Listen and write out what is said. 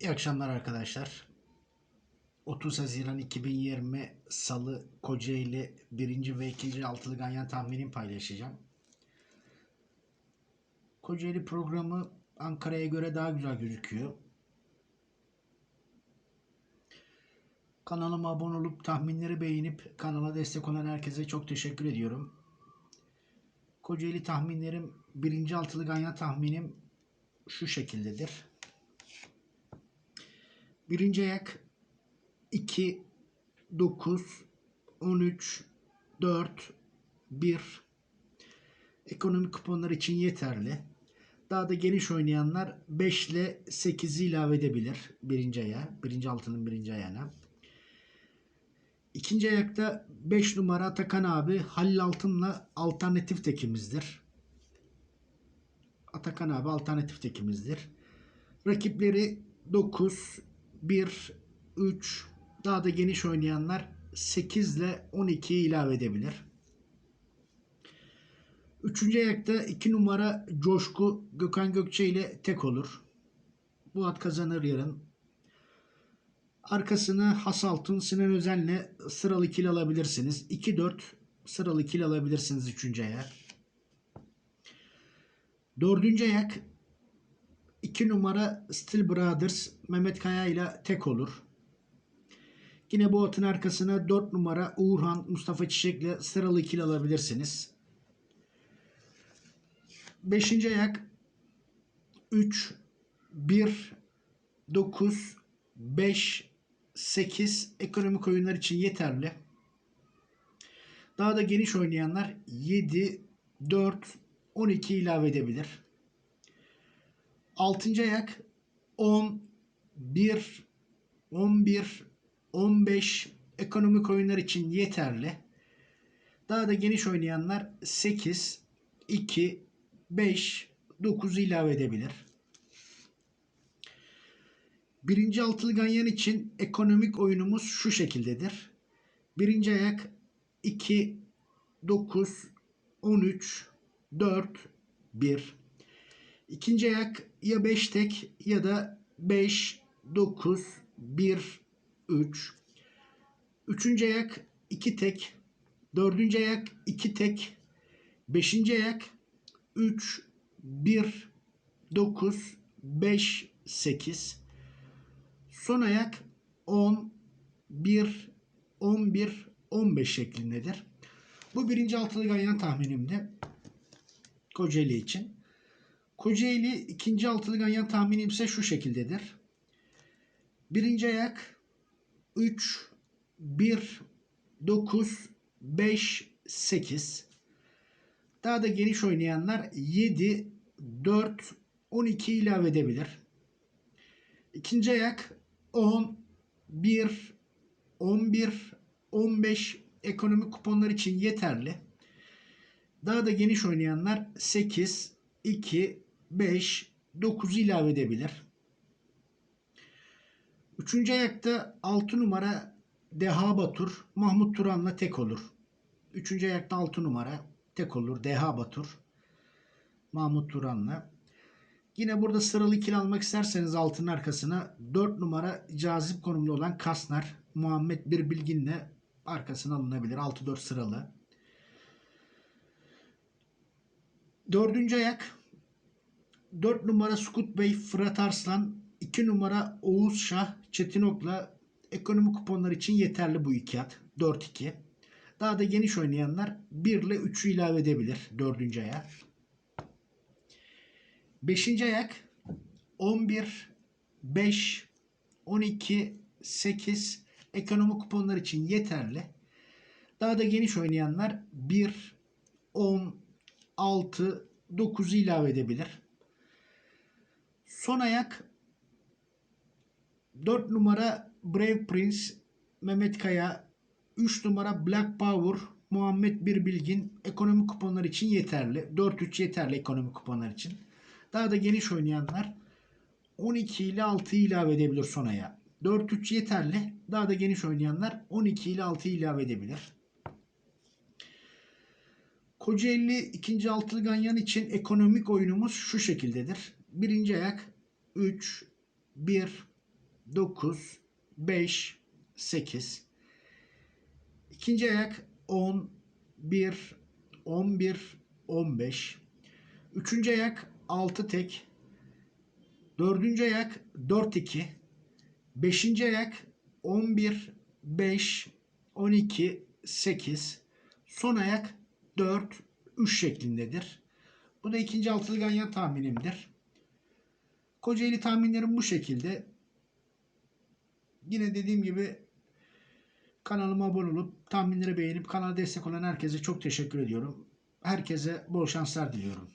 İyi akşamlar arkadaşlar. 30 Haziran 2020 Salı Kocaeli 1. ve 2. altılı ganyan tahminimi paylaşacağım. Kocaeli programı Ankara'ya göre daha güzel gözüküyor. Kanalıma abone olup tahminleri beğenip kanala destek olan herkese çok teşekkür ediyorum. Kocaeli tahminlerim 1. altılı ganyan tahminim şu şekildedir. Birinci ayak 2, 9, 13, 4, 1. Ekonomik kuponlar için yeterli. Daha da geniş oynayanlar 5 ile 8'i ilave edebilir birinci aya. Birinci altının birinci ayağına. İkinci ayakta 5 numara Atakan abi Halil Altın'la alternatif tekimizdir. Atakan abi alternatif tekimizdir. Rakipleri 9, 1, 3 daha da geniş oynayanlar 8 ile 12'yi ilave edebilir. Üçüncü ayakta 2 numara Coşku Gökhan Gökçe ile tek olur. Bu at kazanır yarın. Arkasına Hasaltun Sinan Özen'le sıralı ikili alabilirsiniz. 2-4 sıralı ikili alabilirsiniz üçüncü ayak. Dördüncü ayak 2 numara Steel Brothers Mehmet Kaya ile tek olur. Yine bu atın arkasına 4 numara Uğurhan Mustafa Çiçek ile sıralı ikili alabilirsiniz. 5. ayak 3 1 9 5 8 ekonomik oyunlar için yeterli. Daha da geniş oynayanlar 7 4 12 ilave edebilir. 6. ayak 10 1 11 15 ekonomik oyunlar için yeterli. Daha da geniş oynayanlar 8 2 5 9 ilave edebilir. Birinci altılı ganyan için ekonomik oyunumuz şu şekildedir. Birinci ayak 2 9 13 4 1 İkinci ayak ya 5 tek ya da 5 9 1 3 Üçüncü ayak 2 tek Dördüncü ayak 2 tek Beşinci ayak 3 1 9 5 8 Son ayak 10 1 11 15 şeklindedir. Bu birinci altılı ganyan tahminimdi. Kocaeli için. Kocaeli ikinci altılı ganyan tahminim ise şu şekildedir. Birinci ayak 3 1 9 5 8 daha da geniş oynayanlar 7 4 12 ilave edebilir. İkinci ayak 10 1 11 15 ekonomik kuponlar için yeterli. Daha da geniş oynayanlar 8 2 5 9 ilave edebilir. Üçüncü ayakta 6 numara Deha Batur Mahmut Turan'la tek olur. Üçüncü ayakta 6 numara tek olur. Deha Batur Mahmut Turan'la. Yine burada sıralı ikili almak isterseniz altın arkasına 4 numara cazip konumda olan Kasnar Muhammed Bir Bilgin'le arkasına alınabilir. 6-4 sıralı. Dördüncü ayak 4 numara Sukut Bey Fırat Arslan 2 numara Oğuz Şah Çetinok'la ekonomi kuponlar için yeterli bu iki at. 4-2. Daha da geniş oynayanlar 1 ile 3'ü ilave edebilir 4. ayak. 5. ayak 11 5 12 8 ekonomi kuponlar için yeterli. Daha da geniş oynayanlar 1 10 6 9'u ilave edebilir. Son ayak 4 numara Brave Prince Mehmet Kaya 3 numara Black Power Muhammed Bir Bilgin ekonomik kuponlar için yeterli. 4-3 yeterli ekonomik kuponlar için. Daha da geniş oynayanlar 12 ile 6 ilave edebilir son aya. 4-3 yeterli. Daha da geniş oynayanlar 12 ile 6 ilave edebilir. Kocaeli ikinci altılı ganyan için ekonomik oyunumuz şu şekildedir. Birinci ayak 3, 1, 9, 5, 8. İkinci ayak 10, 1, 11, 15. Üçüncü ayak 6 tek. Dördüncü ayak 4, 2. Beşinci ayak 11, 5, 12, 8. Son ayak 4, 3 şeklindedir. Bu da ikinci altılı ganyan tahminimdir. Kocaeli tahminlerim bu şekilde. Yine dediğim gibi kanalıma abone olup tahminleri beğenip kanala destek olan herkese çok teşekkür ediyorum. Herkese bol şanslar diliyorum.